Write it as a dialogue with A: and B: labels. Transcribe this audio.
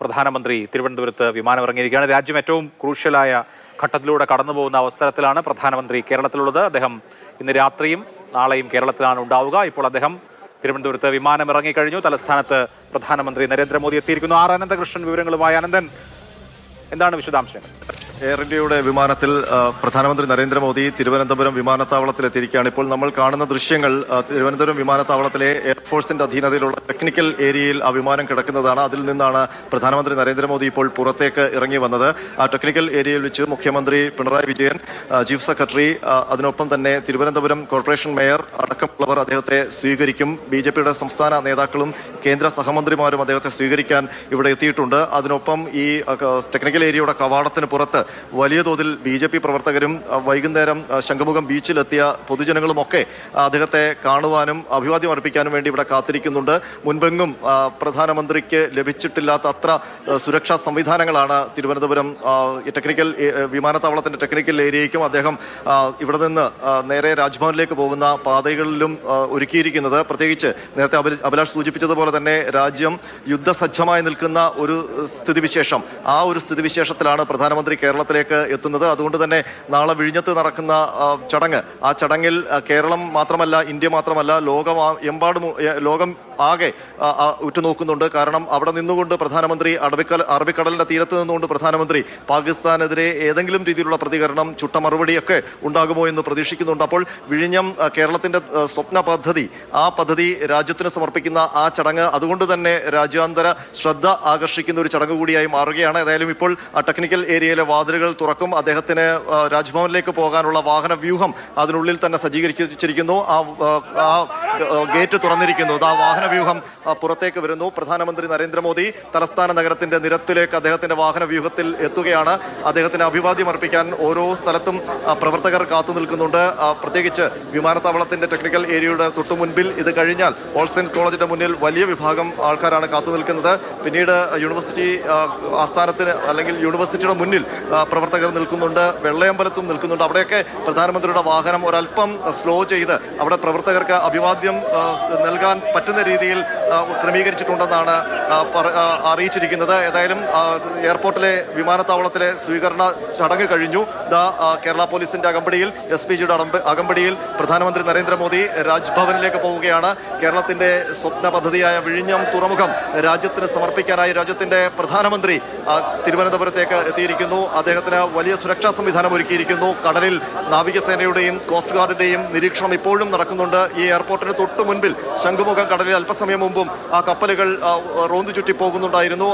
A: പ്രധാനമന്ത്രി തിരുവനന്തപുരത്ത് വിമാനമിറങ്ങിയിരിക്കുകയാണ്. രാജ്യം ഏറ്റവും ക്രൂഷ്യലായ ഘട്ടത്തിലൂടെ കടന്നു പോകുന്ന അവസരത്തിലാണ് പ്രധാനമന്ത്രി കേരളത്തിലുള്ളത്. അദ്ദേഹം ഇന്ന് രാത്രിയും നാളെയും കേരളത്തിലാണ് ഉണ്ടാവുക. ഇപ്പോൾ അദ്ദേഹം തിരുവനന്തപുരത്ത് വിമാനം ഇറങ്ങിക്കഴിഞ്ഞു തലസ്ഥാനത്ത് പ്രധാനമന്ത്രി നരേന്ദ്രമോദി എത്തിയിരിക്കുന്നു. ആർ അനന്തകൃഷ്ണൻ വിവരങ്ങളുമായി അനന്തൻ. എന്താണ് വിശദാംശങ്ങൾ?
B: എയർ ഇന്ത്യയുടെ വിമാനത്തിൽ പ്രധാനമന്ത്രി നരേന്ദ്രമോദി തിരുവനന്തപുരം വിമാനത്താവളത്തിൽ എത്തിയിരിക്കുകയാണ് ഇപ്പോൾ നമ്മൾ കാണുന്ന ദൃശ്യങ്ങൾ തിരുവനന്തപുരം വിമാനത്താവളത്തിലെ എയർഫോഴ്സിന്റെ അധീനതയിലുള്ള ടെക്നിക്കൽ ഏരിയയിൽ ആ വിമാനം കിടക്കുന്നതാണ്. അതിൽ നിന്നാണ് പ്രധാനമന്ത്രി നരേന്ദ്രമോദി ഇപ്പോൾ പുറത്തേക്ക് ഇറങ്ങി വന്നത്. ആ ടെക്നിക്കൽ ഏരിയയിൽ വെച്ച് മുഖ്യമന്ത്രി പിണറായി വിജയൻ ചീഫ് സെക്രട്ടറി അതിനൊപ്പം തന്നെ തിരുവനന്തപുരം കോർപ്പറേഷൻ മേയർ അടക്കമുള്ളവർ അദ്ദേഹത്തെ സ്വീകരിക്കും. ബി ജെ പിയുടെ സംസ്ഥാന നേതാക്കളും കേന്ദ്ര സഹമന്ത്രിമാരും അദ്ദേഹത്തെ സ്വീകരിക്കാൻ ഇവിടെ എത്തിയിട്ടുണ്ട്. അതിനൊപ്പം ഈ ക- ടെക്നിക്കൽ ഏരിയയുടെ കവാടത്തിന് പുറത്ത് വലിയ തോതിൽ ബി ജെ പി പ്രവർത്തകരും വൈകുന്നേരം ശംഖുമുഖം ബീച്ചിലെത്തിയ പൊതുജനങ്ങളുമൊക്കെ ആ, അദ്ദേഹത്തെ കാണുവാനും അഭിവാദ്യം അർപ്പിക്കാനും വേണ്ടി ഇവിടെ കാത്തിരിക്കുന്നുണ്ട്. മുൻപെങ്ങും പ്രധാനമന്ത്രിക്ക് ലഭിച്ചിട്ടില്ലാത്ത അത്ര സുരക്ഷാ സംവിധാനങ്ങളാണ് തിരുവനന്തപുരം ടെക്നിക്കൽ വിമാനത്താവളത്തിന്റെ ടെക്നിക്കൽ ഏരിയയ്ക്കും അദ്ദേഹം ഇവിടെ നിന്ന് നേരെ രാജ്ഭവനിലേക്ക് പോകുന്ന പാതകളിലും ഒരുക്കിയിരിക്കുന്നത്. പ്രത്യേകിച്ച് നേരത്തെ അഭിലാഷ് സൂചിപ്പിച്ചതുപോലെ തന്നെ രാജ്യം യുദ്ധസജ്ജമായി നിൽക്കുന്ന ഒരു സ്ഥിതിവിശേഷം. ആ ഒരു സ്ഥിതിവിശേഷത്തിലാണ് പ്രധാനമന്ത്രി കേരളത്തിലേക്ക് എത്തുന്നത്. അതുകൊണ്ട് തന്നെ നാളെ വിഴിഞ്ഞത്ത് നടക്കുന്ന ചടങ്ങ്. ആ ചടങ്ങിൽ കേരളം മാത്രമല്ല ഇന്ത്യ മാത്രമല്ല ലോകം എമ്പാടും ലോകം ആകെ ഉറ്റുനോക്കുന്നുണ്ട്. കാരണം അവിടെ നിന്നുകൊണ്ട് പ്രധാനമന്ത്രി അറബിക്കടൽ അറബിക്കടലിന്റെ തീരത്ത് നിന്നുകൊണ്ട് പ്രധാനമന്ത്രി പാകിസ്ഥാനെതിരെ ഏതെങ്കിലും രീതിയിലുള്ള പ്രതികരണം ചുട്ട മറുപടിയൊക്കെ ഉണ്ടാകുമോ എന്ന് പ്രതീക്ഷിക്കുന്നുണ്ട്. അപ്പോൾ വിഴിഞ്ഞം കേരളത്തിന്റെ സ്വപ്ന പദ്ധതി ആ പദ്ധതി രാജ്യത്തിന് സമർപ്പിക്കുന്ന ആ ചടങ്ങ് അതുകൊണ്ട് തന്നെ രാജ്യാന്തര ശ്രദ്ധ ആകർഷിക്കുന്ന ഒരു ചടങ്ങ് കൂടിയായി മാറുകയാണ്. ഏതായാലും ഇപ്പോൾ ആ ടെക്നിക്കൽ ഏരിയയിലെ വാതിലുകൾ തുറക്കും. അദ്ദേഹത്തിന് രാജ്ഭവനിലേക്ക് പോകാനുള്ള വാഹന വ്യൂഹം അതിനുള്ളിൽ തന്നെ സജ്ജീകരിച്ചിരിക്കുന്നു. ആ ഗേറ്റ് തുറന്നിരിക്കുന്നു. ആ വാഹന വ്യൂഹം പുറത്തേക്ക് വരുന്നു. പ്രധാനമന്ത്രി നരേന്ദ്രമോദി തലസ്ഥാന നഗരത്തിന്റെ നിരത്തിലേക്ക് അദ്ദേഹത്തിന്റെ വാഹന വ്യൂഹത്തിൽ എത്തുകയാണ്. അദ്ദേഹത്തിന് അഭിവാദ്യം അർപ്പിക്കാൻ ഓരോ സ്ഥലത്തും പ്രവർത്തകർ കാത്തു നിൽക്കുന്നുണ്ട്. പ്രത്യേകിച്ച് വിമാനത്താവളത്തിന്റെ ടെക്നിക്കൽ ഏരിയയുടെ തൊട്ടു മുൻപിൽ ഇത് കഴിഞ്ഞാൽ ഓൾ സയൻസ് കോളേജിന്റെ മുന്നിൽ വലിയ വിഭാഗം ആൾക്കാരാണ് കാത്തു നിൽക്കുന്നത്. പിന്നീട് യൂണിവേഴ്സിറ്റി ആസ്ഥാനത്തിന് അല്ലെങ്കിൽ യൂണിവേഴ്സിറ്റിയുടെ മുന്നിൽ പ്രവർത്തകർ നിൽക്കുന്നുണ്ട്. വെള്ളയമ്പലത്തും നിൽക്കുന്നുണ്ട്. അവിടെയൊക്കെ പ്രധാനമന്ത്രിയുടെ വാഹനം ഒരല്പം സ്ലോ ചെയ്ത് അവിടെ പ്രവർത്തകർക്ക് അഭിവാദ്യം ആ, നൽകാൻ പറ്റുന്ന രീതിയിൽ ക്രമീകരിച്ചിട്ടുണ്ടെന്നാണ് അറിയിച്ചിരിക്കുന്നത്. ഏതായാലും എയർപോർട്ടിലെ വിമാനത്താവളത്തിലെ സ്വീകരണ ചടങ്ങ് കഴിഞ്ഞു. ദാ കേരള പോലീസിന്റെ അകമ്പടിയിൽ എസ് പി ജിയുടെ അകമ്പടിയിൽ പ്രധാനമന്ത്രി നരേന്ദ്രമോദി രാജ്ഭവനിലേക്ക് പോവുകയാണ്. കേരളത്തിന്റെ സ്വപ്ന പദ്ധതിയായ വിഴിഞ്ഞം തുറമുഖം രാജ്യത്തിന് സമർപ്പിക്കാനായി രാജ്യത്തിന്റെ പ്രധാനമന്ത്രി തിരുവനന്തപുരത്തേക്ക് എത്തിയിരിക്കുന്നു. അദ്ദേഹത്തിന് വലിയ സുരക്ഷാ സംവിധാനം ഒരുക്കിയിരിക്കുന്നു. കടലിൽ നാവികസേനയുടെയും കോസ്റ്റ് ഗാർഡിന്റെയും നിരീക്ഷണം ഇപ്പോഴും നടക്കുന്നുണ്ട്. ഈ എയർപോർട്ടിന് തൊട്ടു മുൻപിൽ ശംഖുമുഖം കടലിൽ അല്പസമയം മുമ്പും ആ കപ്പലുകൾ റോന്തു ചുറ്റി പോകുന്നുണ്ടായിരുന്നു.